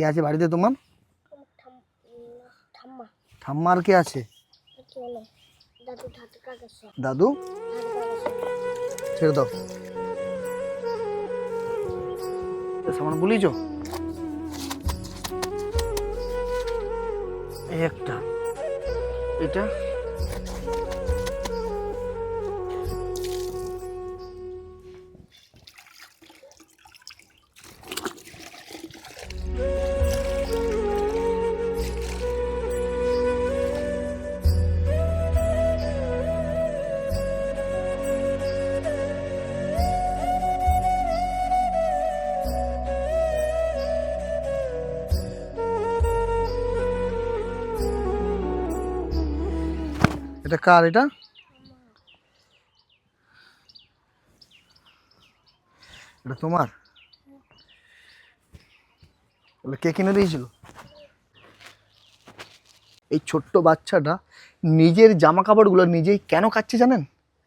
কে আছে বাড়িতে তোমার? ঠাম- ঠাম্মার কে আছে? দাদু ছেড়ে দাও। সামান বলিছ একটা। এটা? এটা কার এটা? এটা তোমার? কে কিনে দিয়েছিল? এই ছোট্ট বাচ্চাটা নিজের জামা কাপড়গুলো নিজেই কেন খাচ্ছে জানেন?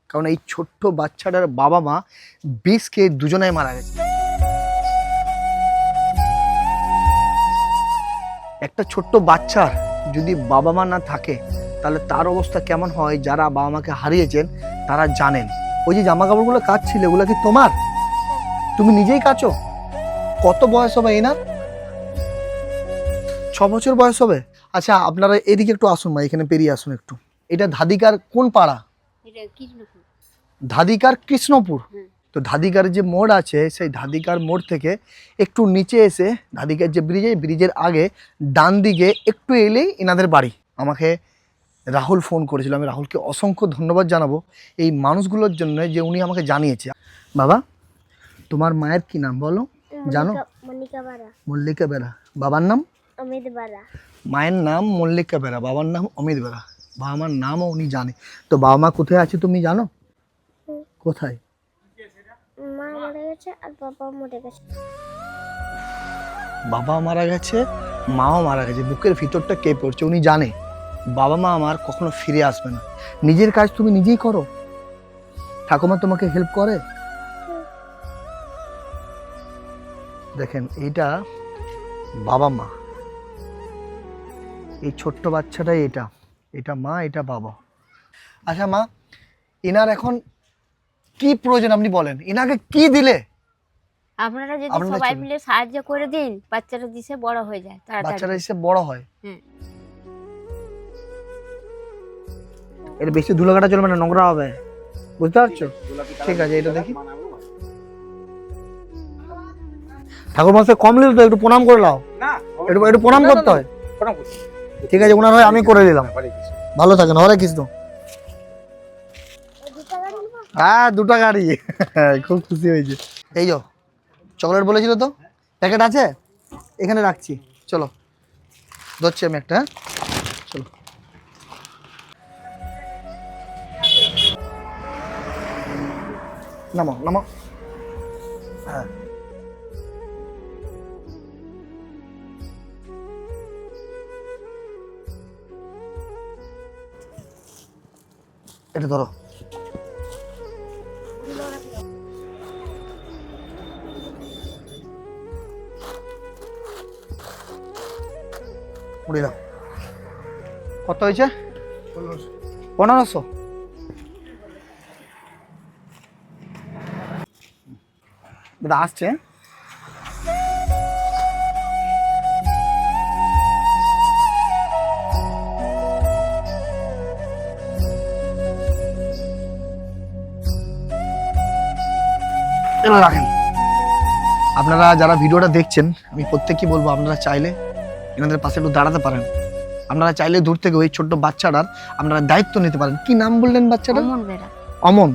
কারণ এই ছোট্ট বাচ্চাটার বাবা মা বিষ খেয়ে দুজনায় মারা গেছে। একটা ছোট্ট বাচ্চার যদি বাবা মা না থাকে তাহলে তার অবস্থা কেমন হয়? যারা বাবা মাকে হারিয়েছেন তারা জানেন। ওই যে জামা কাপড়গুলো কাচছিলে ওগুলো কি তোমার? তুমি নিজেই কাচো? কত বয়স হবে এনার? ছ বছর বয়স হবে? আচ্ছা আপনারা এদিকে একটু আসুন মা এখানে পেরিয়ে আসুন একটু। এটা ধাদিকার কোন পাড়া? ধাদিকার কৃষ্ণপুর? তো ধাদিকার যে মোড় আছে সেই ধাদিকার মোড় থেকে একটু নিচে এসে ধাদিকার যে ব্রিজ ব্রিজের আগে ডান দিকে একটু এলেই এনাদের বাড়ি। আমাকে রাহুল ফোন করেছিল। আমি রাহুলকে অসংখ্য ধন্যবাদ জানাব এই মানুষগুলোর জন্য যে উনি আমাকে জানিয়েছে। বাবা তোমার মায়ের কি নাম বলো? জানো? মল্লিকা বেরা। বাবার নাম? অমিত বারা। মায়ের নাম মল্লিকা বেরা বাবার নাম অমিত বেরা। বাবা মার নামও উনি জানে। তো বাবা মা কোথায় আছে তুমি জানো? কোথায়? মা মরে গেছে আর বাবা মরে গেছে। বাবা মারা গেছে মাও মারা গেছে বুকের ভিতরটা কে পড়ছে উনি জানে। বাবা মা আমার কখনো ফিরে আসবে না। নিজের কাজ তুমি নিজেই করো। ঠাকুমা তোমাকে হেল্প করে। দেখেন এইটা বাবা মা। এই ছোট্ট বাচ্চাটাই এটা। এটা মা এটা বাবা। আচ্ছা মা এনার এখন কি প্রয়োজন আপনি বলেন? এনাকে কি দিলে? আপনারা যদি সবাই মিলে সাহায্য করে দিন বাচ্চারা দিশে বড় হয়ে যায় বাচ্চারা তাড়াতাড়ি এসে বড় হয়। হুম। এটা বেশি ধুলো কাটা চলবে না নোংরা হবে। বুঝতে পারছ? ঠিক আছে এটা দেখি। ঠাকুর মাসে কম নিল তো একটু প্রণাম করে নাও। একটু একটু প্রণাম করতে হয়। ঠিক আছে ওনার হয় আমি করে দিলাম। কৃষ্ণ। ভালো থাকেন হরে কৃষ্ণ। হ্যাঁ দুটা গাড়ি। খুব খুশি হয়েছে। এই যো চকলেট বলেছিল তো? প্যাকেট আছে? এখানে রাখছি। চলো। ধরছি আমি একটা হ্যাঁ? চলো। নামো নামো। হ্যাঁ। এটা ধরো। কত হয়েছে? পনেরোশো। দাদা আসছে। রাখেন। আপনারা যারা ভিডিওটা দেখছেন আমি প্রত্যেককে বলব আপনারা চাইলে এনাদের পাশে একটু দাঁড়াতে পারেন। আপনারা চাইলে দূর থেকে ওই ছোট্ট বাচ্চাটার আপনারা দায়িত্ব নিতে পারেন। কি নাম বললেন বাচ্চাটা অমন।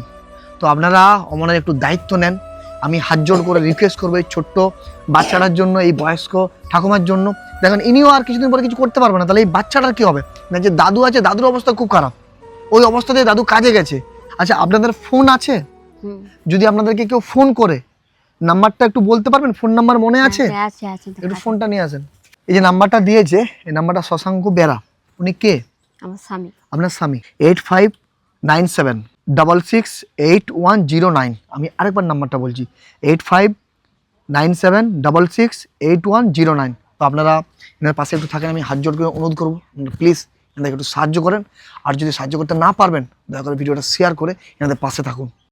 তো আপনারা অমনের একটু দায়িত্ব নেন। আমি হাত জোড় করে রিকোয়েস্ট করব এই ছোট্ট বাচ্চাটার জন্য এই বয়স্ক ঠাকুমার জন্য। দেখেন ইনিও আর কিছুদিন পরে কিছু করতে পারবে না। তাহলে এই বাচ্চাটার কী হবে? না যে দাদু আছে দাদুর অবস্থা খুব খারাপ। ওই অবস্থাতে দাদু কাজে গেছে। আচ্ছা আপনাদের ফোন আছে? যদি আপনাদেরকে কেউ ফোন করে নাম্বারটা একটু বলতে পারবেন? ফোন নাম্বার মনে আছে? হ্যাঁ, আছে একটু ফোনটা নিয়ে আসেন। এই যে নাম্বারটা দিয়েছে এই নাম্বারটা শশাঙ্ক বেরা। উনি কে? আমার স্বামী। আপনার স্বামী। Eight five nine seven double six eight one zero nine আমি আরেকবার নাম্বারটা বলছি। Eight five nine seven double six eight one zero nine তো আপনারা এনার পাশে একটু থাকেন, আমি হাত জোর করে অনুরোধ করব প্লিজ এনাদেরকে একটু সাহায্য করেন। আর যদি সাহায্য করতে না পারবেন, দয়া করে ভিডিওটা শেয়ার করে এনাদের পাশে থাকুন।